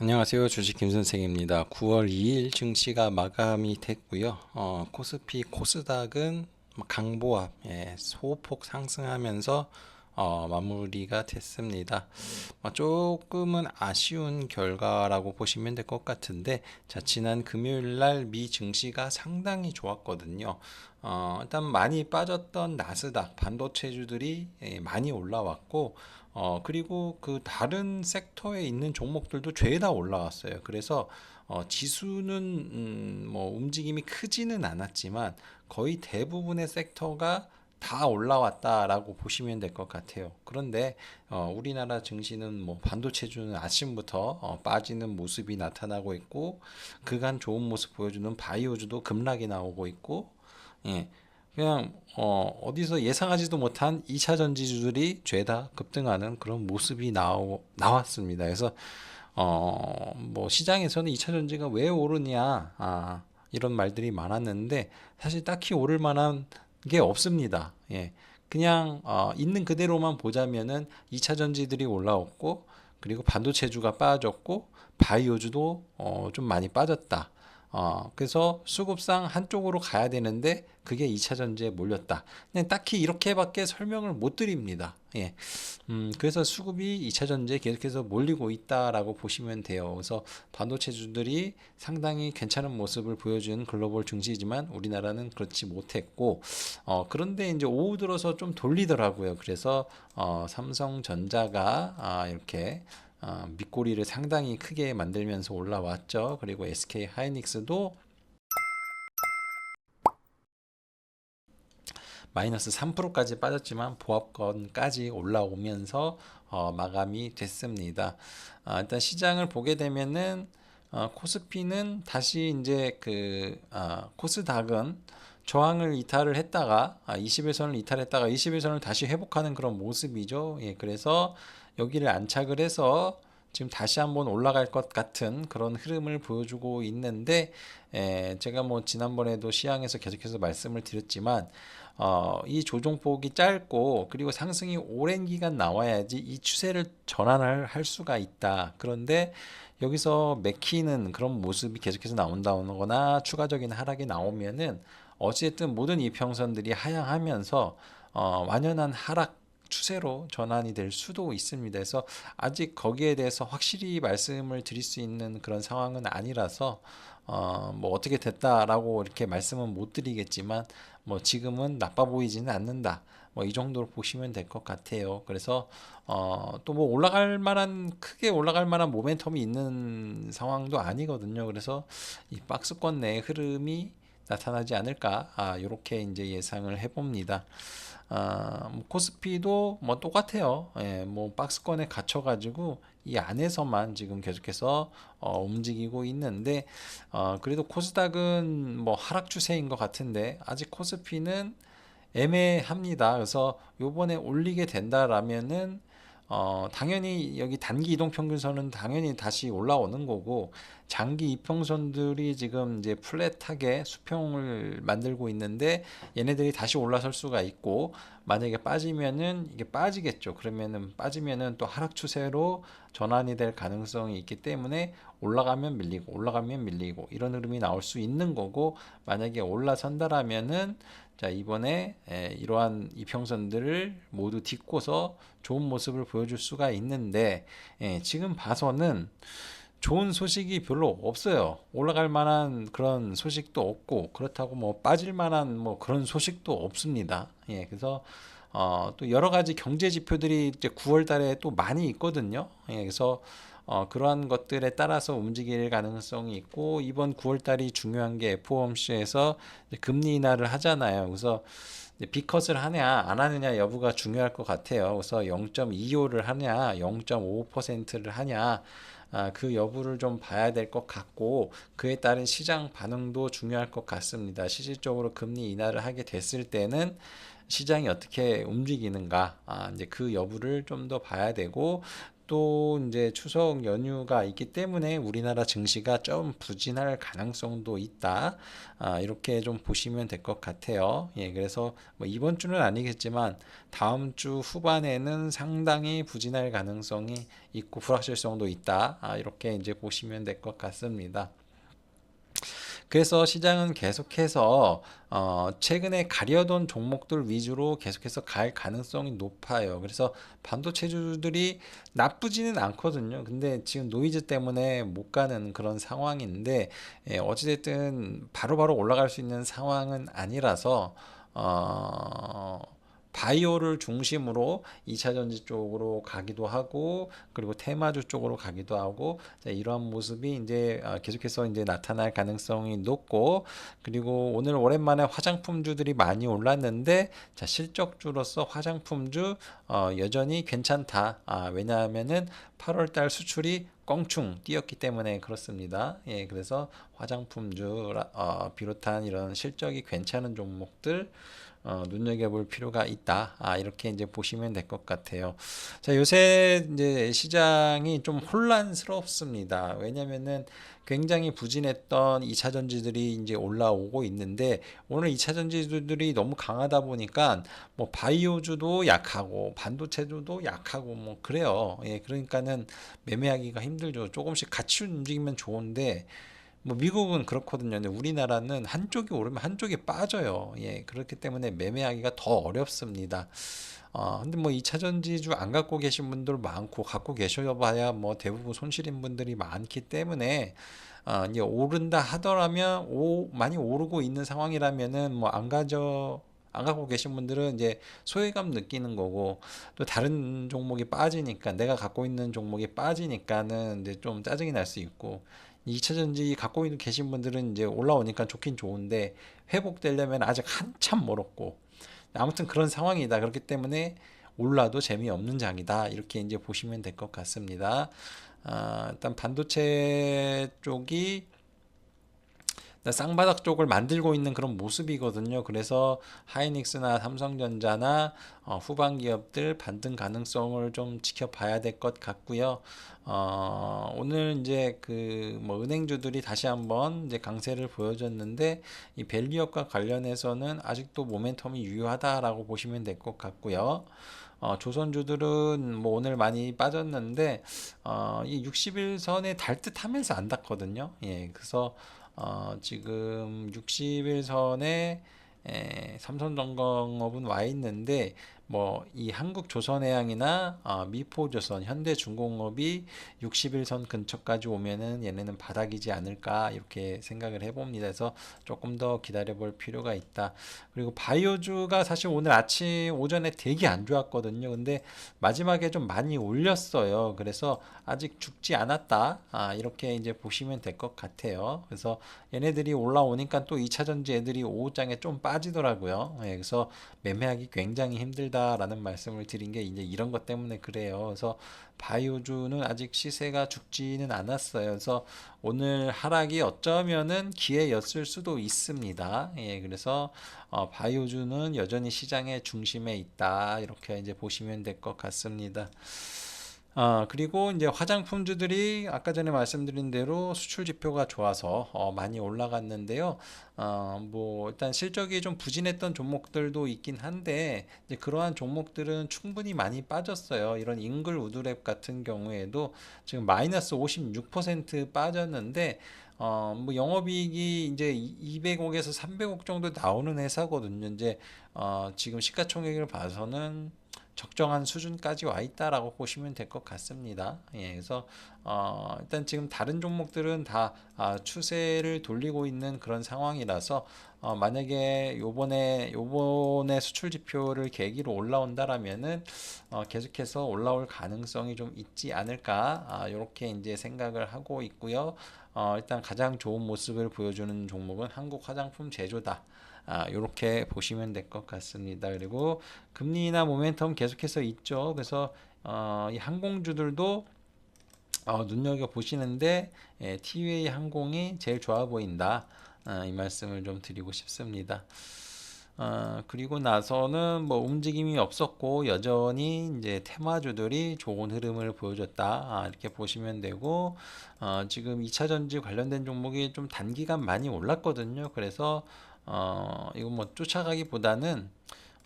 안녕하세요. 주식 김 선생입니다. 9월 2일 증시가 마감이 됐고요. 어, 코스피 코스닥은 강보합 예, 소폭 상승하면서 어, 마무리가 됐습니다. 어, 조금은 아쉬운 결과라고 보시면 될 것 같은데 자, 지난 금요일 날 미 증시가 상당히 좋았거든요. 어, 일단 많이 빠졌던 나스닥 반도체주들이 예, 많이 올라왔고 어, 그리고 그 다른 섹터에 있는 종목들도 죄다 올라왔어요. 그래서 어, 지수는 음, 뭐 움직임이 크지는 않았지만 거의 대부분의 섹터가 다 올라왔다라고 보시면 될 것 같아요. 그런데 어, 우리나라 증시는 뭐 반도체주는 아침부터 어, 빠지는 모습이 나타나고 있고 그간 좋은 모습 보여주는 바이오주도 급락이 나오고 있고 예. 그냥 어, 어디서 예상하지도 못한 2차 전지주들이 죄다 급등하는 그런 모습이 나오, 나왔습니다. 그래서 어, 뭐 시장에서는 2차 전지가 왜 오르냐 아, 이런 말들이 많았는데 사실 딱히 오를 만한 게 없습니다. 예. 그냥 어, 있는 그대로만 보자면은 2차 전지들이 올라왔고 그리고 반도체주가 빠졌고 바이오주도 어, 좀 많이 빠졌다. 어, 그래서 수급상 한쪽으로 가야 되는데 그게 2차 전지에 몰렸다. 그냥 딱히 이렇게밖에 설명을 못 드립니다. 예. 음, 그래서 수급이 2차 전지에 계속해서 몰리고 있다라고 보시면 돼요. 그래서 반도체주들이 상당히 괜찮은 모습을 보여준 글로벌 증시지만 우리나라는 그렇지 못했고, 어, 그런데 이제 오후 들어서 좀 돌리더라고요. 그래서 어, 삼성전자가 아, 이렇게 어, 밑꼬리를 상당히 크게 만들면서 올라왔죠. 그리고 SK 하이닉스도 마이너스 3%까지 빠졌지만 보합권까지 올라오면서 어, 마감이 됐습니다. 어, 일단 시장을 보게 되면은 어, 코스피는 다시 이제 그 어, 코스닥은 저항을 이탈을 했다가 아, 20일선을 이탈했다가 21선을 다시 회복하는 그런 모습이죠. 예, 그래서 여기를 안착을 해서 지금 다시 한번 올라갈 것 같은 그런 흐름을 보여주고 있는데 에, 제가 뭐 지난번에도 시향에서 계속해서 말씀을 드렸지만 어, 이 조종폭이 짧고 그리고 상승이 오랜 기간 나와야지 이 추세를 전환을 할 수가 있다. 그런데 여기서 맥히는 그런 모습이 계속해서 나온다거나 추가적인 하락이 나오면은 어쨌든 모든 이평선들이 하향하면서 어, 완연한 하락 추세로 전환이 될 수도 있습니다. 그래서 아직 거기에 대해서 확실히 말씀을 드릴 수 있는 그런 상황은 아니라서 어, 뭐 어떻게 됐다라고 이렇게 말씀은 못 드리겠지만 뭐 지금은 나빠 보이지는 않는다. 뭐 이 정도로 보시면 될 것 같아요. 그래서 어, 또 뭐 올라갈 만한 크게 올라갈 만한 모멘텀이 있는 상황도 아니거든요. 그래서 이 박스권 내 흐름이 나타나지 않을까 아, 이렇게 이제 예상을 해봅니다. 아, 뭐 코스피도 뭐 똑같아요. 예, 뭐 박스권에 갇혀가지고 이 안에서만 지금 계속해서 어, 움직이고 있는데 어, 그래도 코스닥은 뭐 하락 추세인 것 같은데 아직 코스피는 애매합니다. 그래서 요번에 올리게 된다라면은 어, 당연히 여기 단기 이동 평균선은 당연히 다시 올라오는 거고 장기 이평선들이 지금 이제 플랫하게 수평을 만들고 있는데 얘네들이 다시 올라설 수가 있고 만약에 빠지면은 이게 빠지겠죠. 그러면은 빠지면은 또 하락 추세로 전환이 될 가능성이 있기 때문에 올라가면 밀리고 올라가면 밀리고 이런 흐름이 나올 수 있는 거고 만약에 올라선다라면은 자 이번에 에, 이러한 이평선들을 모두 딛고서 좋은 모습을 보여줄 수가 있는데 에, 지금 봐서는 좋은 소식이 별로 없어요. 올라갈 만한 그런 소식도 없고 그렇다고 뭐 빠질 만한 뭐 그런 소식도 없습니다. 예, 그래서 어, 또 여러 가지 경제 지표들이 이제 9월 달에 또 많이 있거든요. 예, 그래서 어, 그러한 것들에 따라서 움직일 가능성이 있고 이번 9월 달이 중요한 게 FOMC에서 금리 인하를 하잖아요. 그래서 비컷을 하냐 안 하느냐 여부가 중요할 것 같아요. 그래서 0.25를 하냐 0.5%를 하냐 아, 그 여부를 좀 봐야 될 것 같고 그에 따른 시장 반응도 중요할 것 같습니다. 실질적으로 금리 인하를 하게 됐을 때는 시장이 어떻게 움직이는가 아, 이제 그 여부를 좀 더 봐야 되고 또 이제 추석 연휴가 있기 때문에 우리나라 증시가 좀 부진할 가능성도 있다. 아, 이렇게 좀 보시면 될 것 같아요. 예, 그래서 뭐 이번 주는 아니겠지만 다음 주 후반에는 상당히 부진할 가능성이 있고 불확실성도 있다. 아, 이렇게 이제 보시면 될 것 같습니다. 그래서 시장은 계속해서 어, 최근에 가려던 종목들 위주로 계속해서 갈 가능성이 높아요. 그래서 반도체주들이 나쁘지는 않거든요. 근데 지금 노이즈 때문에 못 가는 그런 상황인데 예, 어찌됐든 바로바로 올라갈 수 있는 상황은 아니라서 어, 바이오를 중심으로 2차 전지 쪽으로 가기도 하고 그리고 테마주 쪽으로 가기도 하고 자, 이러한 모습이 이제 어, 계속해서 이제 나타날 가능성이 높고 그리고 오늘 오랜만에 화장품주들이 많이 올랐는데 자, 실적주로서 화장품주 어, 여전히 괜찮다. 아, 왜냐하면은 8월 달 수출이 껑충 뛰었기 때문에 그렇습니다. 예, 그래서 화장품주 어, 비롯한 이런 실적이 괜찮은 종목들 어, 눈여겨볼 필요가 있다. 아, 이렇게 이제 보시면 될 것 같아요. 자, 요새 이제 시장이 좀 혼란스럽습니다. 왜냐면은 굉장히 부진했던 2차 전지들이 이제 올라오고 있는데 오늘 2차 전지들이 너무 강하다 보니까 뭐 바이오주도 약하고 반도체주도 약하고 뭐 그래요. 예, 그러니까는 매매하기가 힘들죠. 조금씩 같이 움직이면 좋은데 뭐 미국은 그렇거든요. 우리나라는 한쪽이 오르면 한쪽이 빠져요. 예, 그렇기 때문에 매매하기가 더 어렵습니다. 어, 근데 뭐 2차 전지주 안 갖고 계신 분들 많고 갖고 계셔봐야 뭐 대부분 손실인 분들이 많기 때문에 어, 이제 오른다 하더라면 오 많이 오르고 있는 상황이라면은 뭐 안 가져 안 갖고 계신 분들은 이제 소외감 느끼는 거고 또 다른 종목이 빠지니까 내가 갖고 있는 종목이 빠지니까는 이제 좀 짜증이 날 수 있고 2차 전지 갖고 있는 계신 분들은 이제 올라오니까 좋긴 좋은데 회복되려면 아직 한참 멀었고 아무튼 그런 상황이다. 그렇기 때문에 올라도 재미없는 장이다. 이렇게 이제 보시면 될 것 같습니다. 아, 일단 반도체 쪽이 쌍바닥 쪽을 만들고 있는 그런 모습이거든요. 그래서 하이닉스나 삼성전자나 어, 후방 기업들 반등 가능성을 좀 지켜봐야 될 것 같고요. 어, 오늘 이제 그 뭐 은행주들이 다시 한번 이제 강세를 보여줬는데 이 밸류업과 관련해서는 아직도 모멘텀이 유효하다라고 보시면 될 것 같고요. 어, 조선주들은 뭐 오늘 많이 빠졌는데 어, 이 60일선에 달 듯하면서 안 닿거든요. 예, 그래서 어, 지금 60일선에 에, 삼성전공업은 와 있는데 뭐 이 한국조선해양이나 어, 미포조선, 현대중공업이 60일선 근처까지 오면은 얘네는 바닥이지 않을까 이렇게 생각을 해봅니다. 그래서 조금 더 기다려볼 필요가 있다. 그리고 바이오주가 사실 오늘 아침 오전에 되게 안 좋았거든요. 근데 마지막에 좀 많이 올렸어요. 그래서 아직 죽지 않았다. 아, 이렇게 이제 보시면 될 것 같아요. 그래서 얘네들이 올라오니까 또 2차 전지 애들이 오후장에 좀 빠지더라고요. 예, 그래서 매매하기 굉장히 힘들다. 있다라는 말씀을 드린 게 이제 이런 것 때문에 그래요. 그래서 바이오주는 아직 시세가 죽지는 않았어요. 그래서 오늘 하락이 어쩌면은 기회였을 수도 있습니다. 예, 그래서 어, 바이오주는 여전히 시장의 중심에 있다. 이렇게 이제 보시면 될 것 같습니다. 아, 그리고 이제 화장품주들이 아까 전에 말씀드린 대로 수출 지표가 좋아서 어, 많이 올라갔는데요. 어, 뭐 일단 실적이 좀 부진했던 종목들도 있긴 한데 이제 그러한 종목들은 충분히 많이 빠졌어요. 이런 잉글 우드랩 같은 경우에도 지금 마이너스 56% 빠졌는데 어, 뭐 영업이익이 이제 200억에서 300억 정도 나오는 회사거든요. 이제 어, 지금 시가총액을 봐서는 적정한 수준까지 와 있다라고 보시면 될 것 같습니다. 예, 그래서 어, 일단 지금 다른 종목들은 다 아, 추세를 돌리고 있는 그런 상황이라서 어, 만약에 요번에 요번에 수출 지표를 계기로 올라온다라면은 어, 계속해서 올라올 가능성이 좀 있지 않을까 아, 이렇게 이제 생각을 하고 있고요. 어, 일단 가장 좋은 모습을 보여주는 종목은 한국 화장품 제조다. 아, 이렇게 보시면 될 것 같습니다. 그리고 금리나 모멘텀 계속해서 있죠. 그래서 어, 이 항공주들도 어, 눈여겨 보시는데 예, 티웨이 항공이 제일 좋아 보인다. 어, 이 말씀을 좀 드리고 싶습니다. 어, 그리고 나서는 뭐 움직임이 없었고 여전히 이제 테마주들이 좋은 흐름을 보여줬다 아, 이렇게 보시면 되고 어, 지금 2차 전지 관련된 종목이 좀 단기간 많이 올랐거든요. 그래서 어, 이거 뭐 쫓아가기보다는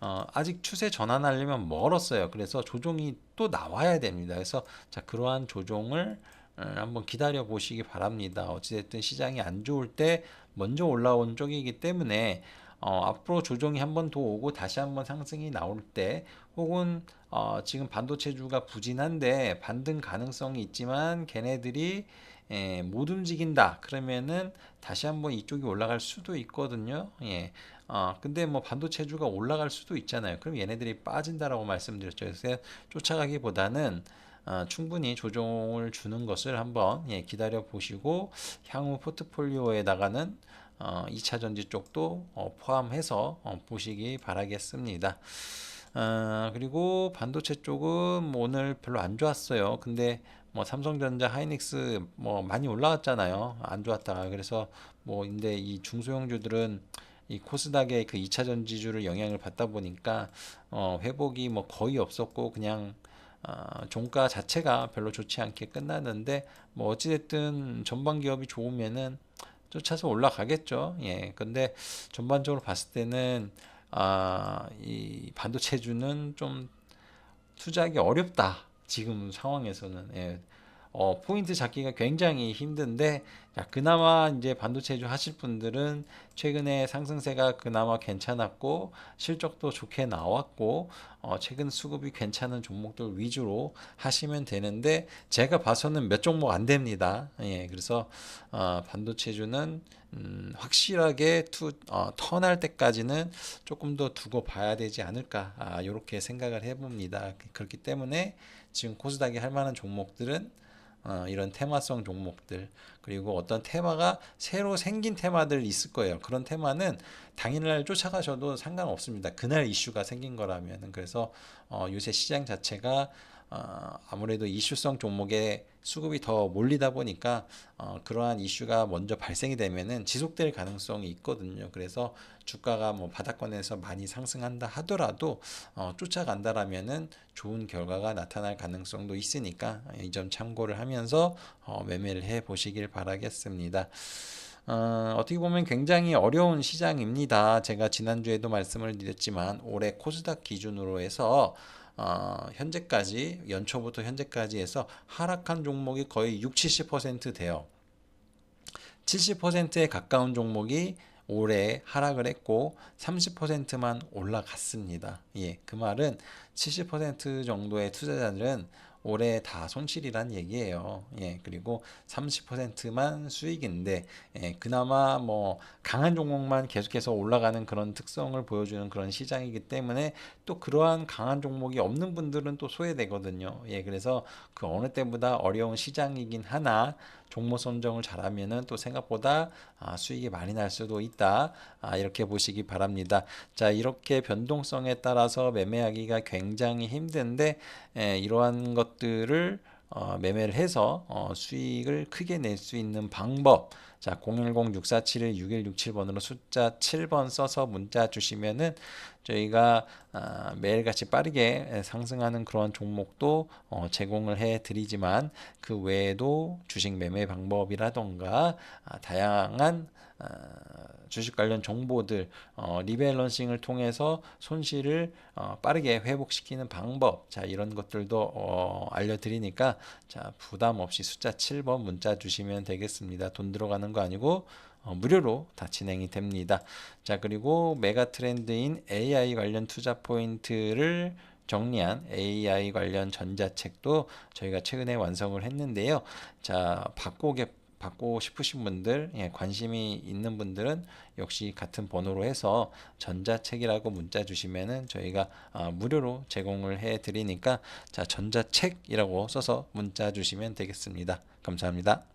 어, 아직 추세 전환하려면 멀었어요. 그래서 조종이 또 나와야 됩니다. 그래서 자 그러한 조종을 어, 한번 기다려 보시기 바랍니다. 어찌됐든 시장이 안 좋을 때 먼저 올라온 쪽이기 때문에 어, 앞으로 조정이 한 번 더 오고 다시 한 번 상승이 나올 때 혹은 어, 지금 반도체주가 부진한데 반등 가능성이 있지만 걔네들이 예, 못 움직인다 그러면은 다시 한번 이쪽이 올라갈 수도 있거든요. 예. 어, 근데 뭐 반도체주가 올라갈 수도 있잖아요. 그럼 얘네들이 빠진다라고 말씀드렸죠. 그래서 쫓아가기보다는 어, 충분히 조정을 주는 것을 한번 예, 기다려 보시고 향후 포트폴리오에다가는 어, 2차 전지 쪽도 어, 포함해서 어, 보시기 바라겠습니다. 어, 그리고 반도체 쪽은 뭐 오늘 별로 안 좋았어요. 근데 뭐 삼성전자, 하이닉스 뭐 많이 올라왔잖아요. 안 좋았다가 그래서 뭐 근데 이 중소형주들은 이 코스닥의 그 2차 전지주를 영향을 받다 보니까 어, 회복이 뭐 거의 없었고 그냥 어, 종가 자체가 별로 좋지 않게 끝났는데 뭐 어찌됐든 전반 기업이 좋으면은 쫓아서 올라가겠죠. 예. 근데 전반적으로 봤을 때는 아, 이 반도체주는 좀 투자하기 어렵다. 지금 상황에서는. 예. 어, 포인트 잡기가 굉장히 힘든데 야, 그나마 이제 반도체주 하실 분들은 최근에 상승세가 그나마 괜찮았고 실적도 좋게 나왔고 어, 최근 수급이 괜찮은 종목들 위주로 하시면 되는데 제가 봐서는 몇 종목 안 됩니다. 예, 그래서 어, 반도체주는 음, 확실하게 투 어, 턴할 때까지는 조금 더 두고 봐야 되지 않을까 아, 이렇게 생각을 해봅니다. 그렇기 때문에 지금 코스닥이 할 만한 종목들은 어, 이런 테마성 종목들 그리고 어떤 테마가 새로 생긴 테마들 있을 거예요. 그런 테마는 당일날 쫓아가셔도 상관없습니다. 그날 이슈가 생긴 거라면 그래서 어, 요새 시장 자체가 어, 아무래도 이슈성 종목에 수급이 더 몰리다 보니까 어, 그러한 이슈가 먼저 발생이 되면은 지속될 가능성이 있거든요. 그래서 주가가 뭐 바닥권에서 많이 상승한다 하더라도 어, 쫓아간다라면은 좋은 결과가 나타날 가능성도 있으니까 이 점 참고를 하면서 어, 매매를 해 보시길 바라겠습니다. 어, 어떻게 보면 굉장히 어려운 시장입니다. 제가 지난주에도 말씀을 드렸지만 올해 코스닥 기준으로 해서 어, 현재까지 연초부터 현재까지 해서 하락한 종목이 거의 6, 70% 돼요. 70%에 가까운 종목이 올해 하락을 했고 30%만 올라갔습니다. 예, 그 말은 70% 정도의 투자자들은 올해 다 손실이란 얘기예요. 예, 그리고 30%만 수익인데, 예, 그나마 뭐 강한 종목만 계속해서 올라가는 그런 특성을 보여주는 그런 시장이기 때문에 또 그러한 강한 종목이 없는 분들은 또 소외되거든요. 예, 그래서 그 어느 때보다 어려운 시장이긴 하나 종목 선정을 잘하면은 또 생각보다 아, 수익이 많이 날 수도 있다. 아, 이렇게 보시기 바랍니다. 자, 이렇게 변동성에 따라서 매매하기가 굉장히 힘든데 에, 이러한 것들을 어, 매매를 해서 어, 수익을 크게 낼 수 있는 방법. 자, 010-6471-6167번으로 숫자 7번 써서 문자 주시면은 저희가 아, 매일같이 빠르게 상승하는 그런 종목도 어, 제공을 해 드리지만 그 외에도 주식 매매 방법이라던가 아, 다양한 아, 주식 관련 정보들 어, 리밸런싱을 통해서 손실을 어, 빠르게 회복시키는 방법 자 이런 것들도 어, 알려드리니까 자 부담 없이 숫자 7번 문자 주시면 되겠습니다 돈 들어가는 거 아니고 어, 무료로 다 진행이 됩니다 자 그리고 메가 트렌드인 AI 관련 투자 포인트를 정리한 AI 관련 전자책도 저희가 최근에 완성을 했는데요. 자, 받고 받고 싶으신 분들, 예, 관심이 있는 분들은 역시 같은 번호로 해서 전자책이라고 문자 주시면은 저희가 아, 무료로 제공을 해 드리니까 자, 전자책이라고 써서 문자 주시면 되겠습니다. 감사합니다.